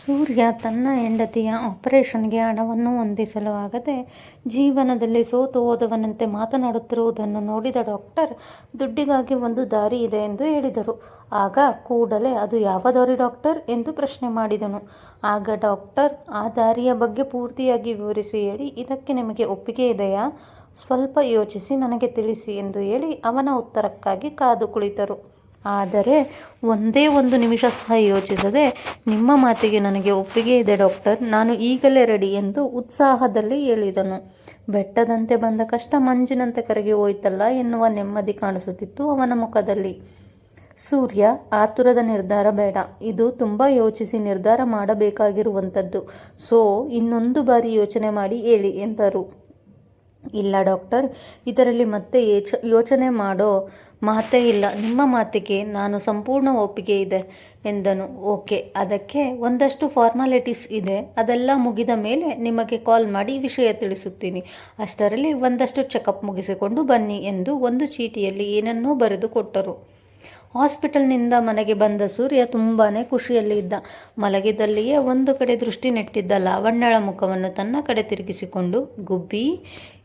ಸೂರ್ಯ ತನ್ನ ಹೆಂಡತಿಯ ಆಪರೇಷನ್ಗೆ ಹಣವನ್ನು ಹೊಂದಿಸಲು ಆಗದೆ ಜೀವನದಲ್ಲಿ ಸೋತು ಹೋದವನಂತೆ ಮಾತನಾಡುತ್ತಿರುವುದನ್ನು ನೋಡಿದ ಡಾಕ್ಟರ್, ದುಡ್ಡಿಗಾಗಿ ಒಂದು ದಾರಿ ಇದೆ ಎಂದು ಹೇಳಿದರು. ಆಗ ಕೂಡಲೇ ಅದು ಯಾವ ದಾರಿ ಡಾಕ್ಟರ್? ಎಂದು ಪ್ರಶ್ನೆ ಮಾಡಿದನು. ಆಗ ಡಾಕ್ಟರ್, ಆ ದಾರಿಯ ಬಗ್ಗೆ ಪೂರ್ತಿಯಾಗಿ ವಿವರಿಸಿ ಹೇಳಿ. ಇದಕ್ಕೆ ನಿಮಗೆ ಒಪ್ಪಿಗೆ ಇದೆಯಾ? ಸ್ವಲ್ಪ ಯೋಚಿಸಿ ನನಗೆ ತಿಳಿಸಿ ಎಂದು ಹೇಳಿ ಅವನ ಉತ್ತರಕ್ಕಾಗಿ ಕಾದು ಕುಳಿತರು. ಆದರೆ ಒಂದೇ ಒಂದು ನಿಮಿಷ ಸಹ ಯೋಚಿಸದೆ ನಿಮ್ಮ ಮಾತಿಗೆ ನನಗೆ ಒಪ್ಪಿಗೆ ಇದೆ, ಡಾಕ್ಟರ್. ನಾನು ಈಗಲೇ ರೆಡಿ ಎಂದು ಉತ್ಸಾಹದಲ್ಲಿ ಹೇಳಿದನು. ಬೆಟ್ಟದಂತೆ ಬಂದ ಕಷ್ಟ ಮಂಜಿನಂತೆ ಕರಗಿ ಹೋಯ್ತಲ್ಲ ಎನ್ನುವ ನೆಮ್ಮದಿ ಕಾಣಿಸುತ್ತಿತ್ತು ಅವನ ಮುಖದಲ್ಲಿ. ಸೂರ್ಯ, ಆತುರದ ನಿರ್ಧಾರ ಬೇಡ. ಇದು ತುಂಬ ಯೋಚಿಸಿ ನಿರ್ಧಾರ ಮಾಡಬೇಕಾಗಿರುವಂಥದ್ದು. ಸೊ, ಇನ್ನೊಂದು ಬಾರಿ ಯೋಚನೆ ಮಾಡಿ ಹೇಳಿ ಎಂದರು. ಇಲ್ಲ, ಡಾಕ್ಟರ್. ಇದರಲ್ಲಿ ಮತ್ತೆ ಯೋಚ, ಯೋಚನೆ ಮಾಡೋ ಮಾತೇ ಇಲ್ಲ. ನಿಮ್ಮ ಮಾತಿಗೆ ನಾನು ಸಂಪೂರ್ಣ ಒಪ್ಪಿಗೆ ಇದೆ ಎಂದನು. ಓಕೆ, ಅದಕ್ಕೆ ಒಂದಷ್ಟು ಫಾರ್ಮಾಲಿಟೀಸ್ ಇದೆ. ಅದೆಲ್ಲ ಮುಗಿದ ಮೇಲೆ ನಿಮಗೆ ಕಾಲ್ ಮಾಡಿ ವಿಷಯ ತಿಳಿಸುತ್ತೀನಿ. ಅಷ್ಟರಲ್ಲಿ ಒಂದಷ್ಟು ಚೆಕಪ್ ಮುಗಿಸಿಕೊಂಡು ಬನ್ನಿ ಎಂದು ಒಂದು ಚೀಟಿಯಲ್ಲಿ ಏನನ್ನೋ ಬರೆದು ಕೊಟ್ಟರು. ಹಾಸ್ಪಿಟಲ್ನಿಂದ ಮನೆಗೆ ಬಂದ ಸೂರ್ಯ ತುಂಬಾ ಖುಷಿಯಲ್ಲಿ ಇದ್ದ ಮಲಗಿದಲ್ಲಿಯೇ ಒಂದು ಕಡೆ ದೃಷ್ಟಿ ನೆಟ್ಟಿದ್ದ ಲಾವಣ್ಯಳ ಮುಖವನ್ನು ತನ್ನ ಕಡೆ ತಿರುಗಿಸಿಕೊಂಡು, ಗುಬ್ಬಿ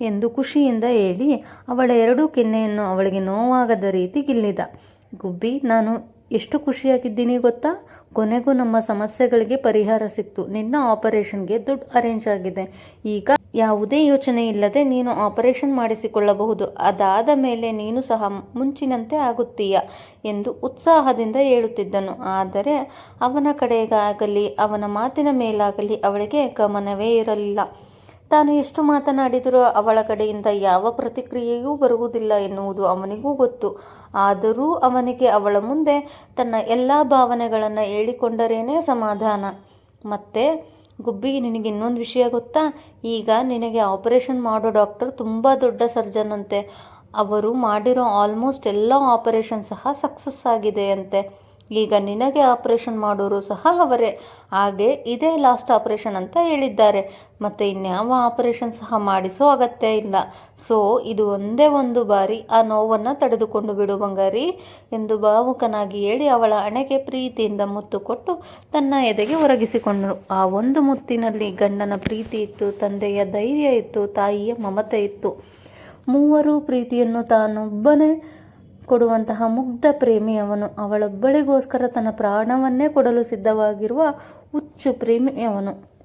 ಎಂದು ಖುಷಿಯಿಂದ ಹೇಳಿ ಅವಳ ಎರಡೂ ಕೆನ್ನೆಯನ್ನು ಅವಳಿಗೆ ನೋವಾಗದ ರೀತಿ ಗಿಲ್ಲಿದ. ಗುಬ್ಬಿ, ನಾನು ಎಷ್ಟು ಖುಷಿಯಾಗಿದ್ದೀನಿ ಗೊತ್ತಾ? ಕೊನೆಗೂ ನಮ್ಮ ಸಮಸ್ಯೆಗಳಿಗೆ ಪರಿಹಾರ ಸಿಕ್ತು. ನಿನ್ನ ಆಪರೇಷನ್ಗೆ ದುಡ್ಡು ಅರೇಂಜ್ ಆಗಿದೆ. ಈಗ ಯಾವುದೇ ಯೋಚನೆ ಇಲ್ಲದೆ ನೀನು ಆಪರೇಷನ್ ಮಾಡಿಸಿಕೊಳ್ಳಬಹುದು. ಅದಾದ ಮೇಲೆ ನೀನು ಸಹ ಮುಂಚಿನಂತೆ ಆಗುತ್ತೀಯ ಎಂದು ಉತ್ಸಾಹದಿಂದ ಹೇಳುತ್ತಿದ್ದನು. ಆದರೆ ಅವನ ಕಡೆಗಾಗಲಿ, ಅವನ ಮಾತಿನ ಮೇಲಾಗಲಿ ಅವಳಿಗೆ ಗಮನವೇ ಇರಲಿಲ್ಲ. ತಾನು ಎಷ್ಟು ಮಾತನಾಡಿದರೂ ಅವಳ ಕಡೆಯಿಂದ ಯಾವ ಪ್ರತಿಕ್ರಿಯೆಯೂ ಬರುವುದಿಲ್ಲ ಎನ್ನುವುದು ಅವನಿಗೂ ಗೊತ್ತು. ಆದರೂ ಅವನಿಗೆ ಅವಳ ಮುಂದೆ ತನ್ನ ಎಲ್ಲ ಭಾವನೆಗಳನ್ನು ಹೇಳಿಕೊಂಡರೇನೆ ಸಮಾಧಾನ. ಮತ್ತೆ, ಗುಬ್ಬಿ, ನಿನಗೆ ಇನ್ನೊಂದು ವಿಷಯ ಗೊತ್ತಾ? ಈಗ ನಿನಗೆ ಆಪರೇಷನ್ ಮಾಡೋ ಡಾಕ್ಟರ್ ತುಂಬ ದೊಡ್ಡ ಸರ್ಜನ್ ಅಂತೆ. ಅವರು ಮಾಡಿರೋ ಆಲ್ಮೋಸ್ಟ್ ಎಲ್ಲ ಆಪರೇಷನ್ ಸಹ ಸಕ್ಸಸ್ ಆಗಿದೆ ಅಂತೆ. ಈಗ ನಿನಗೆ ಆಪರೇಷನ್ ಮಾಡೋರು ಸಹ ಅವರೇ. ಹಾಗೆ ಇದೇ ಲಾಸ್ಟ್ ಆಪರೇಷನ್ ಅಂತ ಹೇಳಿದ್ದಾರೆ. ಮತ್ತು ಇನ್ಯಾವ ಆಪರೇಷನ್ ಸಹ ಮಾಡಿಸೋ ಅಗತ್ಯ ಇಲ್ಲ. ಸೊ ಇದು ಒಂದೇ ಒಂದು ಬಾರಿ ಆ ನೋವನ್ನು ತಡೆದುಕೊಂಡು ಬಿಡು ಬಂಗಾರಿ ಎಂದು ಭಾವುಕನಾಗಿ ಹೇಳಿ ಅವಳ ಹಣೆಗೆ ಪ್ರೀತಿಯಿಂದ ಮುತ್ತು ಕೊಟ್ಟು ತನ್ನ ಎದೆಗೆ ಒರಗಿಸಿಕೊಂಡರು ಆ ಒಂದು ಮುತ್ತಿನಲ್ಲಿ ಗಂಡನ ಪ್ರೀತಿ ಇತ್ತು, ತಂದೆಯ ಧೈರ್ಯ ಇತ್ತು, ತಾಯಿಯ ಮಮತೆ ಇತ್ತು. ಮೂವರು ಪ್ರೀತಿಯನ್ನು ತಾನೊಬ್ಬನೇ ಕೊಡುವಂತಹ ಮುಗ್ಧ ಪ್ರೇಮಿ ಅವನು. ಅವಳೊಬ್ಬಳಿಗೋಸ್ಕರ ತನ್ನ ಪ್ರಾಣವನ್ನೇ ಕೊಡಲು ಸಿದ್ಧವಾಗಿರುವ ಹುಚ್ಚು ಪ್ರೇಮಿ ಅವನು.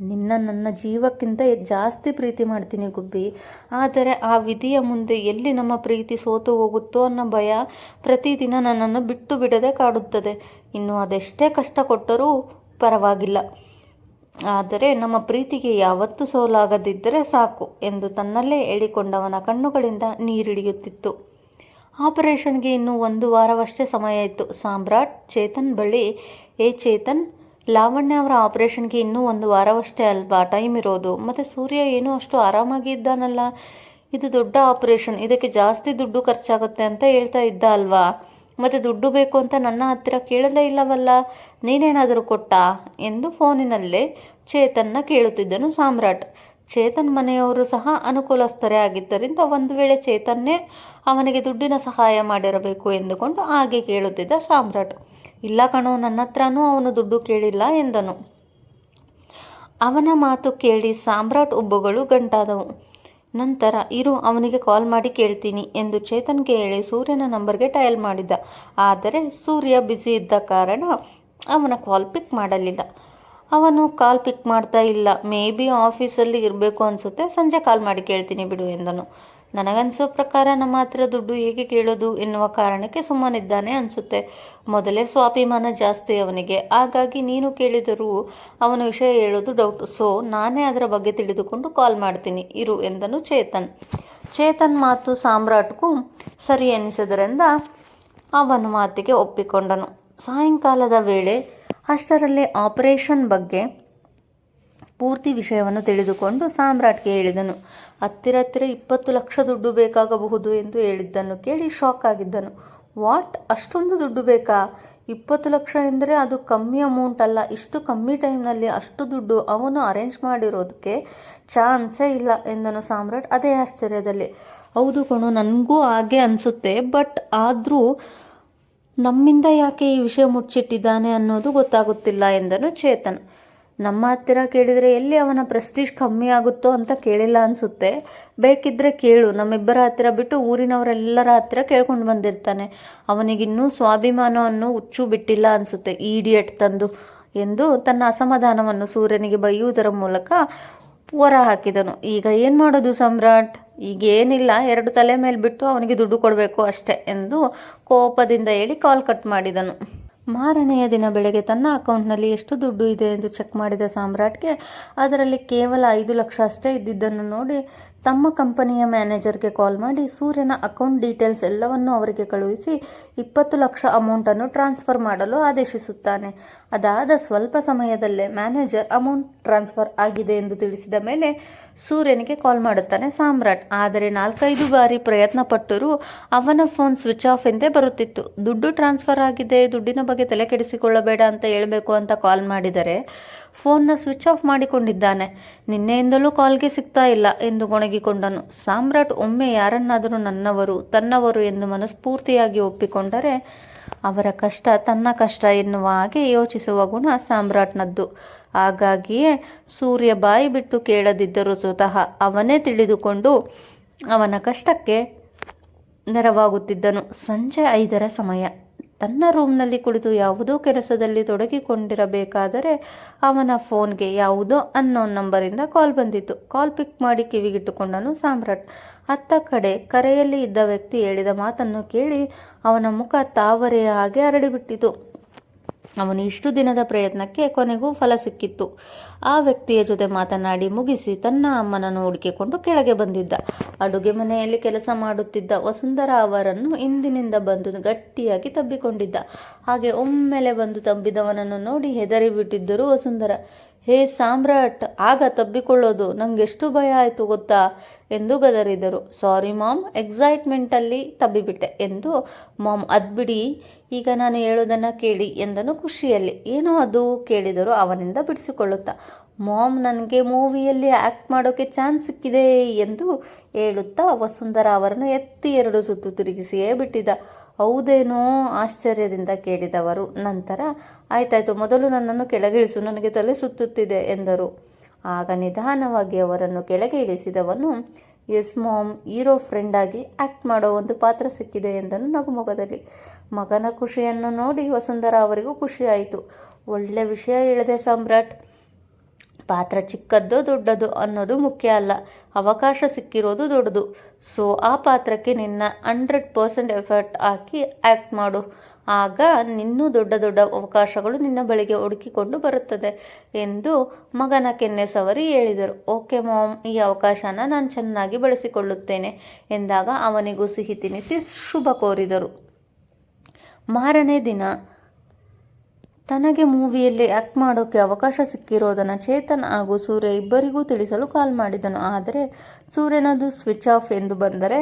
ನಿನ್ನ ನನ್ನ ಜೀವಕ್ಕಿಂತ ಜಾಸ್ತಿ ಪ್ರೀತಿ ಮಾಡ್ತೀನಿ ಗುಬ್ಬಿ. ಆದರೆ ಆ ವಿಧಿಯ ಮುಂದೆ ಎಲ್ಲಿ ನಮ್ಮ ಪ್ರೀತಿ ಸೋತು ಹೋಗುತ್ತೋ ಅನ್ನೋ ಭಯ ಪ್ರತಿದಿನ ನನ್ನನ್ನು ಬಿಟ್ಟು ಬಿಡದೆ ಕಾಡುತ್ತದೆ. ಇನ್ನು ಅದೆಷ್ಟೇ ಕಷ್ಟ ಕೊಟ್ಟರೂ ಪರವಾಗಿಲ್ಲ. ಆದರೆ ನಮ್ಮ ಪ್ರೀತಿಗೆ ಯಾವತ್ತೂ ಸೋಲಾಗದಿದ್ದರೆ ಸಾಕು ಎಂದು ತನ್ನಲ್ಲೇ ಹೇಳಿಕೊಂಡವನ ಕಣ್ಣುಗಳಿಂದ ನೀರಿಡಿಯುತ್ತಿತ್ತು ಆಪರೇಷನ್ಗೆ ಇನ್ನೂ ಒಂದು ವಾರವಷ್ಟೇ ಸಮಯ ಇತ್ತು. ಸಾಮ್ರಾಟ್, ಚೇತನ್ ಬಳಿ ಏ ಚೇತನ್, ಲಾವಣ್ಯ ಅವರ ಆಪರೇಷನ್ಗೆ ಇನ್ನೂ ಒಂದು ವಾರವಷ್ಟೇ ಅಲ್ವಾ ಟೈಮ್ ಇರೋದು. ಮತ್ತು ಸೂರ್ಯ ಏನೂ ಅಷ್ಟು ಆರಾಮಾಗಿ ಇದ್ದಾನಲ್ಲ? ಇದು ದೊಡ್ಡ ಆಪರೇಷನ್. ಇದಕ್ಕೆ ಜಾಸ್ತಿ ದುಡ್ಡು ಖರ್ಚಾಗುತ್ತೆ ಅಂತ ಹೇಳ್ತಾ ಇದ್ದ ಅಲ್ವಾ? ಮತ್ತು ದುಡ್ಡು ಬೇಕು ಅಂತ ನನ್ನ ಹತ್ತಿರ ಕೇಳಲೇ ಇಲ್ಲವಲ್ಲ? ನೀನೇನಾದರೂ ಕೊಟ್ಟಾ? ಎಂದು ಫೋನಿನಲ್ಲೇ ಚೇತನ್ನ ಕೇಳುತ್ತಿದ್ದನು ಸಾಮ್ರಾಟ್. ಚೇತನ್ ಮನೆಯವರು ಸಹ ಅನುಕೂಲಸ್ಥರೇ ಆಗಿದ್ದರಿಂದ ಒಂದು ವೇಳೆ ಚೇತನ್ನೇ ಅವನಿಗೆ ದುಡ್ಡಿನ ಸಹಾಯ ಮಾಡಿರಬೇಕು ಎಂದುಕೊಂಡು ಹಾಗೆ ಕೇಳುತ್ತಿದ್ದ ಸಾಮ್ರಾಟ್. ಇಲ್ಲ ಕಣೋ, ನನ್ನ ಹತ್ರನೂ ಅವನು ದುಡ್ಡು ಕೇಳಿಲ್ಲ ಎಂದನು. ಅವನ ಮಾತು ಕೇಳಿ ಸಾಮ್ರಾಟ್ ಉಬ್ಬುಗಳು ಗಂಟಾದವು. ನಂತರ, ಇರು, ಅವನಿಗೆ ಕಾಲ್ ಮಾಡಿ ಕೇಳ್ತೀನಿ ಎಂದು ಚೇತನ್ಗೆ ಹೇಳಿ ಸೂರ್ಯನ ನಂಬರ್ಗೆ ಡಯಲ್ ಮಾಡಿದ್ದ ಆದರೆ, ಸೂರ್ಯ ಬ್ಯುಸಿ ಇದ್ದ ಕಾರಣ ಅವನ ಕಾಲ್ ಪಿಕ್ ಮಾಡಲಿಲ್ಲ. ಅವನು ಕಾಲ್ ಪಿಕ್ ಮಾಡ್ತಾ ಇಲ್ಲ. ಮೇ ಬಿ ಆಫೀಸಲ್ಲಿ ಇರಬೇಕು ಅನಿಸುತ್ತೆ. ಸಂಜೆ ಕಾಲ್ ಮಾಡಿ ಕೇಳ್ತೀನಿ ಬಿಡು ಎಂದನು. ನನಗನ್ಸೋ ಪ್ರಕಾರ ನಮ್ಮ ಹತ್ರ ದುಡ್ಡು ಹೇಗೆ ಕೇಳೋದು ಎನ್ನುವ ಕಾರಣಕ್ಕೆ ಸುಮ್ಮನಿದ್ದಾನೆ ಅನಿಸುತ್ತೆ. ಮೊದಲೇ ಸ್ವಾಭಿಮಾನ ಜಾಸ್ತಿ ಅವನಿಗೆ. ಹಾಗಾಗಿ ನೀನು ಕೇಳಿದರೂ ಅವನ ವಿಷಯ ಹೇಳೋದು ಡೌಟ್ ಸೊ ನಾನೇ ಅದರ ಬಗ್ಗೆ ತಿಳಿದುಕೊಂಡು ಕಾಲ್ ಮಾಡ್ತೀನಿ. ಇರು ಎಂದನು ಚೇತನ್. ಚೇತನ್ ಮಾತು ಸಾಮ್ರಾಟ್ಗೂ ಸರಿ ಎನಿಸಿದ್ರಿಂದ ಅವನ ಮಾತಿಗೆ ಒಪ್ಪಿಕೊಂಡನು. ಸಾಯಂಕಾಲದ ವೇಳೆ ಅಷ್ಟರಲ್ಲೇ ಆಪರೇಷನ್ ಬಗ್ಗೆ ಪೂರ್ತಿ ವಿಷಯವನ್ನು ತಿಳಿದುಕೊಂಡು ಸಾಮ್ರಾಟ್ಗೆ ಹೇಳಿದನು. ಹತ್ತಿರ ಹತ್ತಿರ ಇಪ್ಪತ್ತು ಲಕ್ಷ ದುಡ್ಡು ಬೇಕಾಗಬಹುದು ಎಂದು ಹೇಳಿದ್ದನ್ನು ಕೇಳಿ ಶಾಕ್ ಆಗಿದ್ದನು. ವಾಟ್? ಅಷ್ಟೊಂದು ದುಡ್ಡು ಬೇಕಾ? ಇಪ್ಪತ್ತು ಲಕ್ಷ ಎಂದರೆ ಅದು ಕಮ್ಮಿ ಅಮೌಂಟ್ ಅಲ್ಲ. ಇಷ್ಟು ಕಮ್ಮಿ ಟೈಮ್ನಲ್ಲಿ ಅಷ್ಟು ದುಡ್ಡು ಅವನು ಅರೇಂಜ್ ಮಾಡಿರೋದಕ್ಕೆ ಚಾನ್ಸೇ ಇಲ್ಲ ಎಂದನು ಸಾಮ್ರಾಟ್ ಅದೇ ಆಶ್ಚರ್ಯದಲ್ಲಿ. ಹೌದು ಕಣು, ನನಗೂ ಹಾಗೆ ಅನಿಸುತ್ತೆ, ಬಟ್ ಆದರೂ ನಮ್ಮಿಂದ ಯಾಕೆ ಈ ವಿಷಯ ಮುಚ್ಚಿಟ್ಟಿದ್ದಾನೆ ಅನ್ನೋದು ಗೊತ್ತಾಗುತ್ತಿಲ್ಲ ಎಂದನು ಚೇತನ್. ನಮ್ಮ ಹತ್ತಿರ ಕೇಳಿದರೆ ಎಲ್ಲಿ ಅವನ ಪ್ರೆಸ್ಟೀಜ್ ಕಮ್ಮಿ ಆಗುತ್ತೋ ಅಂತ ಕೇಳಿಲ್ಲ ಅನಿಸುತ್ತೆ. ಬೇಕಿದ್ದರೆ ಕೇಳು. ನಮ್ಮಿಬ್ಬರ ಹತ್ತಿರ ಬಿಟ್ಟು ಊರಿನವರೆಲ್ಲರ ಹತ್ತಿರ ಕೇಳ್ಕೊಂಡು ಬಂದಿರ್ತಾನೆ. ಅವನಿಗಿನ್ನೂ ಸ್ವಾಭಿಮಾನವನ್ನು ಹುಚ್ಚು ಬಿಟ್ಟಿಲ್ಲ ಅನಿಸುತ್ತೆ. ಈಡಿಯಟ್ ತಂದು ಎಂದು ತನ್ನ ಅಸಮಾಧಾನವನ್ನು ಸೂರ್ಯನಿಗೆ ಬೈಯುವುದರ ಮೂಲಕ ಹೊರ ಹಾಕಿದನು. ಈಗ ಏನು ಮಾಡೋದು ಸಮ್ರಾಟ್? ಈಗ ಏನಿಲ್ಲ, ಎರಡು ತಲೆ ಮೇಲೆ ಬಿಟ್ಟು ಅವನಿಗೆ ದುಡ್ಡು ಕೊಡಬೇಕು ಅಷ್ಟೇ ಎಂದು ಕೋಪದಿಂದ ಹೇಳಿ ಕಾಲ್ ಕಟ್ ಮಾಡಿದನು. ಮಾರನೆಯ ದಿನ ಬೆಳಗ್ಗೆ ತನ್ನ ಅಕೌಂಟ್ನಲ್ಲಿ ಎಷ್ಟು ದುಡ್ಡು ಇದೆ ಎಂದು ಚೆಕ್ ಮಾಡಿದ ಸಾಮ್ರಾಟ್ಗೆ ಅದರಲ್ಲಿ ಕೇವಲ ಐದು ಲಕ್ಷ ಅಷ್ಟೇ ಇದ್ದಿದ್ದನ್ನು ನೋಡಿ ತಮ್ಮ ಕಂಪನಿಯ ಮ್ಯಾನೇಜರ್ಗೆ ಕಾಲ್ ಮಾಡಿ, ಸೂರ್ಯನ ಅಕೌಂಟ್ ಡೀಟೇಲ್ಸ್ ಎಲ್ಲವನ್ನು ಅವರಿಗೆ ಕಳುಹಿಸಿ ಇಪ್ಪತ್ತು ಲಕ್ಷ ಅಮೌಂಟನ್ನು ಟ್ರಾನ್ಸ್ಫರ್ ಮಾಡಲು ಆದೇಶಿಸುತ್ತಾನೆ. ಅದಾದ ಸ್ವಲ್ಪ ಸಮಯದಲ್ಲೇ ಮ್ಯಾನೇಜರ್ ಅಮೌಂಟ್ ಟ್ರಾನ್ಸ್ಫರ್ ಆಗಿದೆ ಎಂದು ತಿಳಿಸಿದ ಮೇಲೆ ಸೂರ್ಯನಿಗೆ ಕಾಲ್ ಮಾಡುತ್ತಾನೆ ಸಾಮ್ರಾಟ್. ಆದರೆ ನಾಲ್ಕೈದು ಬಾರಿ ಪ್ರಯತ್ನ ಪಟ್ಟರೂ ಅವನ ಫೋನ್ ಸ್ವಿಚ್ ಆಫ್ ಎಂದೇ ಬರುತ್ತಿತ್ತು. ದುಡ್ಡು ಟ್ರಾನ್ಸ್ಫರ್ ಆಗಿದೆ, ದುಡ್ಡಿನ ತಲೆ ಕೆಡಿಸಿಕೊಳ್ಳಬೇಡ ಅಂತ ಹೇಳಬೇಕು ಅಂತ ಕಾಲ್ ಮಾಡಿದರೆ ಫೋನ್ನ ಸ್ವಿಚ್ ಆಫ್ ಮಾಡಿಕೊಂಡಿದ್ದಾನೆ. ನಿನ್ನೆಯಿಂದಲೂ ಕಾಲ್ಗೆ ಸಿಗ್ತಾ ಇಲ್ಲ ಎಂದು ಗೊಣಗಿಕೊಂಡನು. ಸಾಮ್ರಾಟ್ ಒಮ್ಮೆ ಯಾರನ್ನಾದರೂ ನನ್ನವರು, ತನ್ನವರು ಎಂದು ಮನಸ್ಫೂರ್ತಿಯಾಗಿ ಒಪ್ಪಿಕೊಂಡರೆ ಅವರ ಕಷ್ಟ ತನ್ನ ಕಷ್ಟ ಎನ್ನುವ ಹಾಗೆ ಯೋಚಿಸುವ ಗುಣ ಸಾಮ್ರಾಟ್ನದ್ದು. ಹಾಗಾಗಿಯೇ ಸೂರ್ಯ ಬಾಯಿ ಬಿಟ್ಟು ಕೇಳದಿದ್ದರೂ ಸ್ವತಃ ಅವನೇ ತಿಳಿದುಕೊಂಡು ಅವನ ಕಷ್ಟಕ್ಕೆ ನೆರವಾಗುತ್ತಿದ್ದನು. ಸಂಜೆ ಐದರ ಸಮಯ. ತನ್ನ ರೂಮ್ನಲ್ಲಿ ಕುಳಿತು ಯಾವುದೋ ಕೆಲಸದಲ್ಲಿ ತೊಡಗಿಕೊಂಡಿರಬೇಕಾದರೆ ಅವನ ಫೋನ್ಗೆ ಯಾವುದೋ ಅನ್ನೋನ್ ನಂಬರಿಂದ ಕಾಲ್ ಬಂದಿತ್ತು. ಕಾಲ್ ಪಿಕ್ ಮಾಡಿ ಕಿವಿಗಿಟ್ಟುಕೊಂಡನು ಸಾಮ್ರಾಟ್. ಅತ್ತ ಕಡೆ ಕರೆಯಲ್ಲಿ ಇದ್ದ ವ್ಯಕ್ತಿ ಹೇಳಿದ ಮಾತನ್ನು ಕೇಳಿ ಅವನ ಮುಖ ತಾವರೆಯ ಹಾಗೆ ಹರಡಿಬಿಟ್ಟಿತು. ಅವನು ಇಷ್ಟು ದಿನದ ಪ್ರಯತ್ನಕ್ಕೆ ಕೊನೆಗೂ ಫಲ ಸಿಕ್ಕಿತ್ತು. ಆ ವ್ಯಕ್ತಿಯ ಜೊತೆ ಮಾತನಾಡಿ ಮುಗಿಸಿ ತನ್ನ ಅಮ್ಮನನ್ನು ಹುಡುಕಿಕೊಂಡು ಕೆಳಗೆ ಬಂದಿದ್ದ. ಅಡುಗೆ ಮನೆಯಲ್ಲಿ ಕೆಲಸ ಮಾಡುತ್ತಿದ್ದ ವಸುಂಧರ ಅವರನ್ನು ಹಿಂದಿನಿಂದ ಬಂದು ಗಟ್ಟಿಯಾಗಿ ತಬ್ಬಿಕೊಂಡಿದ್ದ. ಹಾಗೆ ಒಮ್ಮೆಲೆ ಬಂದು ತಬ್ಬಿದವನನ್ನು ನೋಡಿ ಹೆದರಿಬಿಟ್ಟಿದ್ದರು ವಸುಂಧರ. ಹೇ ಸಾಮ್ರಾಟ್, ಆಗ ತಬ್ಬಿಕೊಳ್ಳೋದು ಎಷ್ಟು ಭಯ ಆಯಿತು ಗೊತ್ತಾ? ಎಂದು ಗದರಿದರು. ಸಾರಿ ಮಾಮ್, ಎಕ್ಸೈಟ್ಮೆಂಟಲ್ಲಿ ತಬ್ಬಿಬಿಟ್ಟೆ ಎಂದು ಮಾಮ್ ಅದ್ಬಿಡಿ, ಈಗ ನಾನು ಹೇಳೋದನ್ನು ಕೇಳಿ ಎಂದನು ಖುಷಿಯಲ್ಲಿ. ಏನೋ ಅದು ಕೇಳಿದರು ಅವನಿಂದ ಬಿಡಿಸಿಕೊಳ್ಳುತ್ತಾ. ಮಾಮ್ ನನಗೆ ಮೂವಿಯಲ್ಲಿ ಆ್ಯಕ್ಟ್ ಮಾಡೋಕ್ಕೆ ಚಾನ್ಸ್ ಸಿಕ್ಕಿದೆ ಎಂದು ಹೇಳುತ್ತಾ ವಸುಂಧರ ಅವರನ್ನು ಎತ್ತಿ ಎರಡು ಸುತ್ತು ತಿರುಗಿಸಿಯೇ ಬಿಟ್ಟಿದ್ದ. ಹೌದೇನೋ ಆಶ್ಚರ್ಯದಿಂದ ಕೇಳಿದವರು. ನಂತರ, ಆಯ್ತಾಯ್ತು, ಮೊದಲು ನನ್ನನ್ನು ಕೆಳಗಿಳಿಸು, ನನಗೆ ತಲೆ ಸುತ್ತುತ್ತಿದೆ ಎಂದರು. ಆಗ ನಿಧಾನವಾಗಿ ಅವರನ್ನು ಕೆಳಗೆ ಇಳಿಸಿದವನು ಎಸ್ ಮಾಮ್, ಹೀರೋ ಫ್ರೆಂಡ್ ಆಗಿ ಆ್ಯಕ್ಟ್ ಮಾಡೋ ಒಂದು ಪಾತ್ರ ಸಿಕ್ಕಿದೆ ಎಂದನು ನಗುಮೊಗದಲ್ಲಿ. ಮಗನ ಖುಷಿಯನ್ನು ನೋಡಿ ವಸುಂಧರಾ ಅವರಿಗೂ ಖುಷಿಯಾಯಿತು ಒಳ್ಳೆ ವಿಷಯ ಹೇಳಿದೆ ಸಮ್ರಾಟ್. ಪಾತ್ರ ಚಿಕ್ಕದ್ದೋ ದೊಡ್ಡದು ಅನ್ನೋದು ಮುಖ್ಯ ಅಲ್ಲ. ಅವಕಾಶ ಸಿಕ್ಕಿರೋದು ದೊಡ್ಡದು. ಸೊ ಆ ಪಾತ್ರಕ್ಕೆ ನಿನ್ನ ಹಂಡ್ರೆಡ್ ಪರ್ಸೆಂಟ್ ಎಫರ್ಟ್ ಹಾಕಿ ಆ್ಯಕ್ಟ್ ಮಾಡು. ಆಗ ನಿನ್ನೂ ದೊಡ್ಡ ದೊಡ್ಡ ಅವಕಾಶಗಳು ನಿನ್ನ ಬಳಿಗೆ ಹುಡುಕಿಕೊಂಡು ಬರುತ್ತದೆ ಎಂದು ಮಗನ ಕೆನ್ನೆ ಸವರಿ ಹೇಳಿದರು. ಓಕೆ ಮಾಮ್ ಈ ಅವಕಾಶನ ನಾನು ಚೆನ್ನಾಗಿ ಬಳಸಿಕೊಳ್ಳುತ್ತೇನೆ ಎಂದಾಗ ಅವನಿಗೂ ಸಿಹಿ ತಿನ್ನಿಸಿ ಶುಭ ಕೋರಿದರು. ಮಾರನೇ ದಿನ ತನಗೆ ಮೂವಿಯಲ್ಲಿ ಆ್ಯಕ್ಟ್ ಮಾಡೋಕ್ಕೆ ಅವಕಾಶ ಸಿಕ್ಕಿರೋದನ್ನು ಚೇತನ್ ಹಾಗೂ ಸೂರ್ಯ ಇಬ್ಬರಿಗೂ ತಿಳಿಸಲು ಕಾಲ್ ಮಾಡಿದನು. ಆದರೆ ಸೂರ್ಯನದು ಸ್ವಿಚ್ ಆಫ್ ಎಂದು ಬಂದರೆ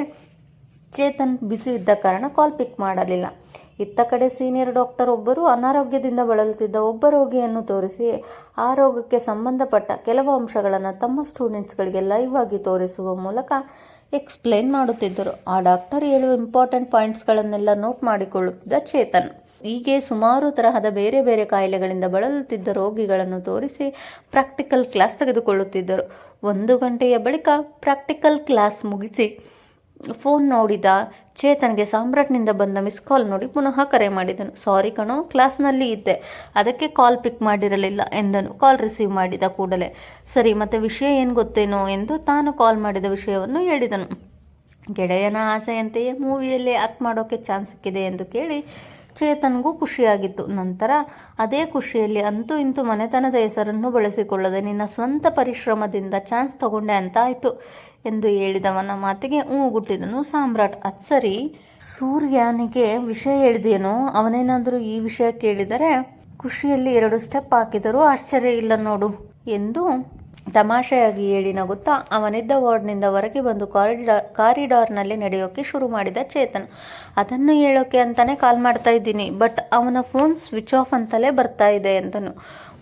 ಚೇತನ್ ಬಿಸಿ ಇದ್ದ ಕಾರಣ ಕಾಲ್ ಪಿಕ್ ಮಾಡಲಿಲ್ಲ. ಇತ್ತ ಕಡೆ ಸೀನಿಯರ್ ಡಾಕ್ಟರ್ ಒಬ್ಬರು ಅನಾರೋಗ್ಯದಿಂದ ಬಳಲುತ್ತಿದ್ದ ಒಬ್ಬ ರೋಗಿಯನ್ನು ತೋರಿಸಿ ಆ ರೋಗಕ್ಕೆ ಸಂಬಂಧಪಟ್ಟ ಕೆಲವು ಅಂಶಗಳನ್ನು ತಮ್ಮ ಸ್ಟೂಡೆಂಟ್ಸ್ಗಳಿಗೆ ಲೈವ್ ಆಗಿ ತೋರಿಸುವ ಮೂಲಕ ಎಕ್ಸ್ಪ್ಲೇನ್ ಮಾಡುತ್ತಿದ್ದರು. ಆ ಡಾಕ್ಟರ್ ಏಳು ಇಂಪಾರ್ಟೆಂಟ್ ಪಾಯಿಂಟ್ಸ್ಗಳನ್ನೆಲ್ಲ ನೋಟ್ ಮಾಡಿಕೊಳ್ಳುತ್ತಿದ್ದ ಚೇತನ್. ಹೀಗೆ ಸುಮಾರು ತರಹದ ಬೇರೆ ಬೇರೆ ಕಾಯಿಲೆಗಳಿಂದ ಬಳಲುತ್ತಿದ್ದ ರೋಗಿಗಳನ್ನು ತೋರಿಸಿ ಪ್ರಾಕ್ಟಿಕಲ್ ಕ್ಲಾಸ್ ತೆಗೆದುಕೊಳ್ಳುತ್ತಿದ್ದರು. ಒಂದು ಗಂಟೆಯ ಬಳಿಕ ಪ್ರಾಕ್ಟಿಕಲ್ ಕ್ಲಾಸ್ ಮುಗಿಸಿ ಫೋನ್ ನೋಡಿದ ಚೇತನ್ಗೆ ಸಾಮ್ರಾಟ್ನಿಂದ ಬಂದ ಮಿಸ್ ಕಾಲ್ ನೋಡಿ ಪುನಃ ಕರೆ ಮಾಡಿದನು. ಸಾರಿ ಕಣೋ, ಕ್ಲಾಸ್ನಲ್ಲಿ ಇದ್ದೆ. ಅದಕ್ಕೆ ಕಾಲ್ ಪಿಕ್ ಮಾಡಿರಲಿಲ್ಲ, ಎಂದನು. ಕಾಲ್ ರಿಸೀವ್ ಮಾಡಿದ ಕೂಡಲೇ. ಸರಿ, ಮತ್ತೆ ವಿಷಯ ಏನು ಗೊತ್ತೇನೋ? ಎಂದು ತಾನು ಕಾಲ್ ಮಾಡಿದ ವಿಷಯವನ್ನು ಹೇಳಿದನು. ಗೆಳೆಯನ ಆಸೆಯಂತೆಯೇ ಮೂವಿಯಲ್ಲಿ ಆಕ್ಟ್ ಮಾಡೋಕ್ಕೆ ಚಾನ್ಸ್ ಸಿಕ್ಕಿದೆ, ಎಂದು ಕೇಳಿ ಚೇತನ್ಗೂ ಖುಷಿಯಾಗಿತ್ತು. ನಂತರ ಅದೇ ಖುಷಿಯಲ್ಲಿ ಅಂತೂ ಇಂತೂ ಮನೆತನದ ಹೆಸರನ್ನು ಬಳಸಿಕೊಳ್ಳದೆ ನಿನ್ನ ಸ್ವಂತ ಪರಿಶ್ರಮದಿಂದ ಚಾನ್ಸ್ ತಗೊಂಡೆ ಅಂತ ಆಯಿತು ಎಂದು ಹೇಳಿದವನ ಮಾತಿಗೆ ಹೂ ಗುಟ್ಟಿದನು ಸಾಮ್ರಾಟ್. ಅದು ಸರಿ, ಸೂರ್ಯನಿಗೆ ವಿಷಯ ಹೇಳಿದೇನೋ ಅವನೇನಾದರೂ ಈ ವಿಷಯ ಕೇಳಿದರೆ ಖುಷಿಯಲ್ಲಿ ಎರಡು ಸ್ಟೆಪ್ ಹಾಕಿದರೂ ಆಶ್ಚರ್ಯ ಇಲ್ಲ ನೋಡು ಎಂದು ತಮಾಷೆಯಾಗಿ ಹೇಳಿ ನಗುತ್ತಾ ಅವನಿದ್ದ ವಾರ್ಡ್ನಿಂದ ಹೊರಗೆ ಬಂದು ಕಾರಿಡಾರ್ ಕಾರಿಡಾರ್ನಲ್ಲಿ ನಡೆಯೋಕ್ಕೆ ಶುರು ಮಾಡಿದ ಚೇತನ್. ಅದನ್ನು ಹೇಳೋಕ್ಕೆ ಅಂತಲೇ ಕಾಲ್ ಮಾಡ್ತಾ ಇದ್ದೀನಿ, ಬಟ್ ಅವನ ಫೋನ್ ಸ್ವಿಚ್ ಆಫ್ ಅಂತಲೇ ಬರ್ತಾ ಇದೆ ಅಂತನು.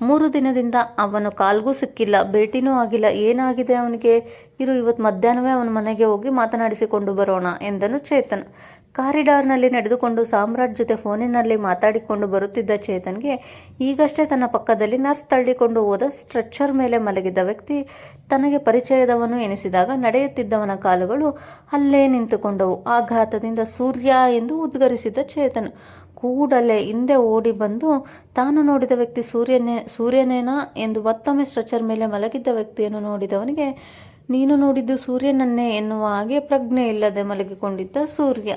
ಮೂರು ದಿನದಿಂದ ಅವನು ಕಾಲ್ಗೂ ಸಿಕ್ಕಿಲ್ಲ, ಭೇಟಿನೂ ಆಗಿಲ್ಲ, ಏನಾಗಿದೆ ಅವನಿಗೆ? ಇರು ಇವತ್ತು ಮಧ್ಯಾಹ್ನವೇ ಅವನ ಮನೆಗೆ ಹೋಗಿ ಮಾತನಾಡಿಸಿಕೊಂಡು ಬರೋಣ, ಎಂದನು ಚೇತನ್. ಕಾರಿಡಾರ್ನಲ್ಲಿ ನಡೆದುಕೊಂಡು ಸಾಮ್ರಾಟ್ ಜೊತೆ ಫೋನಿನಲ್ಲಿ ಮಾತಾಡಿಕೊಂಡು ಬರುತ್ತಿದ್ದ ಚೇತನ್ಗೆ ಈಗಷ್ಟೇ ತನ್ನ ಪಕ್ಕದಲ್ಲಿ ನರ್ಸ್ ತಳ್ಳಿಕೊಂಡು ಹೋದ ಸ್ಟ್ರೆಚ್ಚರ್ ಮೇಲೆ ಮಲಗಿದ್ದ ವ್ಯಕ್ತಿ ತನಗೆ ಪರಿಚಯದವನು ಎನಿಸಿದಾಗ ನಡೆಯುತ್ತಿದ್ದವನ ಕಾಲುಗಳು ಅಲ್ಲೇ ನಿಂತುಕೊಂಡವು. ಆಘಾತದಿಂದ ಸೂರ್ಯ ಎಂದು ಉದ್ಗರಿಸಿದ್ದ ಚೇತನ್ ಕೂಡಲೇ ಹಿಂದೆ ಓಡಿ ಬಂದು ತಾನು ನೋಡಿದ ವ್ಯಕ್ತಿ ಸೂರ್ಯನೇ, ಸೂರ್ಯನೇನಾ ಎಂದು ಮತ್ತೊಮ್ಮೆ ಸ್ಟ್ರೆಚರ್ ಮೇಲೆ ಮಲಗಿದ್ದ ವ್ಯಕ್ತಿಯನ್ನು ನೋಡಿದವನಿಗೆ ನೀನು ನೋಡಿದ್ದು ಸೂರ್ಯನನ್ನೇ ಎನ್ನುವ ಹಾಗೆ ಪ್ರಜ್ಞೆ ಇಲ್ಲದೆ ಮಲಗಿಕೊಂಡಿದ್ದ ಸೂರ್ಯ.